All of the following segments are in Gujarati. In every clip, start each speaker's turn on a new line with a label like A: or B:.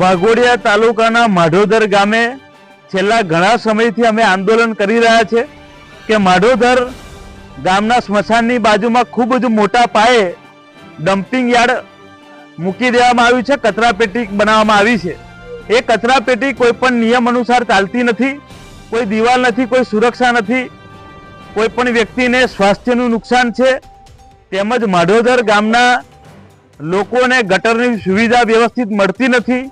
A: વાઘોડિયા તાલુકાના માઢોદર ગામે છેલ્લા ઘણા સમયથી અમે આંદોલન કરી રહ્યા છે કે માઢોદર ગામના સ્મશાનની બાજુમાં ખૂબ જ મોટા પાયે ડમ્પિંગ યાર્ડ મૂકી દેવામાં આવ્યું છે કચરાપેટી બનાવવામાં આવી છે. એ કચરાપેટી કોઈ પણ નિયમ અનુસાર ચાલતી નથી, કોઈ દિવાલ નથી, કોઈ સુરક્ષા નથી, કોઈ પણ વ્યક્તિને સ્વાસ્થ્યનું નુકસાન છે. તેમજ માઢોદર ગામના લોકોને ગટરની સુવિધા વ્યવસ્થિત મળતી નથી.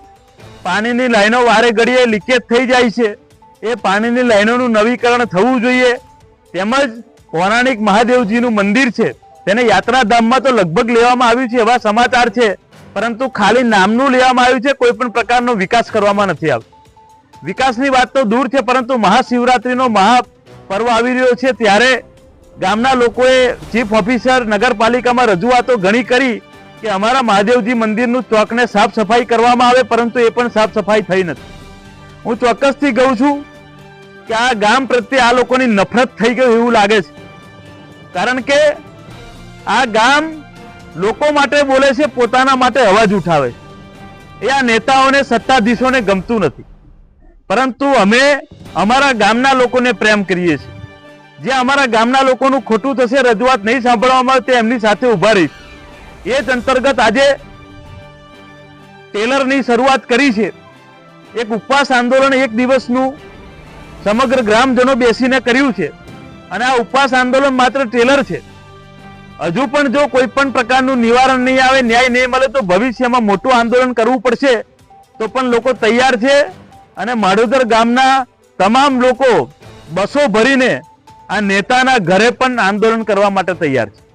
A: પાણીની લાઈનો વારે ઘડીએ લીકેજ થઈ જાય છે. એ પાણીની લાઈનોનું નવીકરણ થવું જોઈએ. તેમજ પૌરાણિક મહાદેવજીનું મંદિર છે. તેને યાત્રાધામમાં તો લગભગ લેવામાં આવ્યું છે એવા સમાચાર છે. પરંતુ ખાલી નામનું લેવામાં આવ્યું છે, કોઈ પણ પ્રકારનો વિકાસ કરવામાં નથી આવ્યો વિકાસની વાત તો દૂર છે, પરંતુ મહાશિવરાત્રિનો મહાપર્વ આવી રહ્યો છે. ત્યારે ગામના લોકોએ ચીફ ઓફિસર નગરપાલિકામાં રજૂઆતો ઘણી કરી. કે અમારા મહાદેવજી મંદિરનું ચોકને સાફ સફાઈ કરવામાં આવે, પરંતુ એ પણ સાફ સફાઈ થઈ નથી. હું ચોક્કસથી કહું છું કે આ ગામ પ્રત્યે આ લોકોની નફરત થઈ ગઈ એવું લાગે છે. કારણ કે આ ગામ લોકો માટે બોલે છે, પોતાના માટે અવાજ ઉઠાવે એ આ નેતાઓને, સત્તાધીશોને ગમતું નથી. પરંતુ અમે અમારા ગામના લોકોને પ્રેમ કરીએ છીએ. જે અમારા ગામના લોકોનું ખોટું થશે, રજૂઆત નહીં સાંભળવામાં આવે, તે એમની સાથે ઊભા રહીશ. એ જ અંતર્ગત આજે ટેલરની શરૂઆત કરી છે. એક ઉપવાસ આંદોલન એક દિવસનું સમગ્ર ગ્રામજનો બેસીને કર્યું છે. અને આ ઉપવાસ આંદોલન માત્ર ટેલર છે. હજુ પણ જો કોઈ પણ પ્રકારનું નિવારણ નહીં આવે, ન્યાય નહીં મળે, તો ભવિષ્યમાં મોટું આંદોલન કરવું પડશે. તો પણ લોકો તૈયાર છે અને માડોદર ગામના તમામ લોકો બસો ભરીને આ નેતાના ઘરે પણ આંદોલન કરવા માટે તૈયાર છે.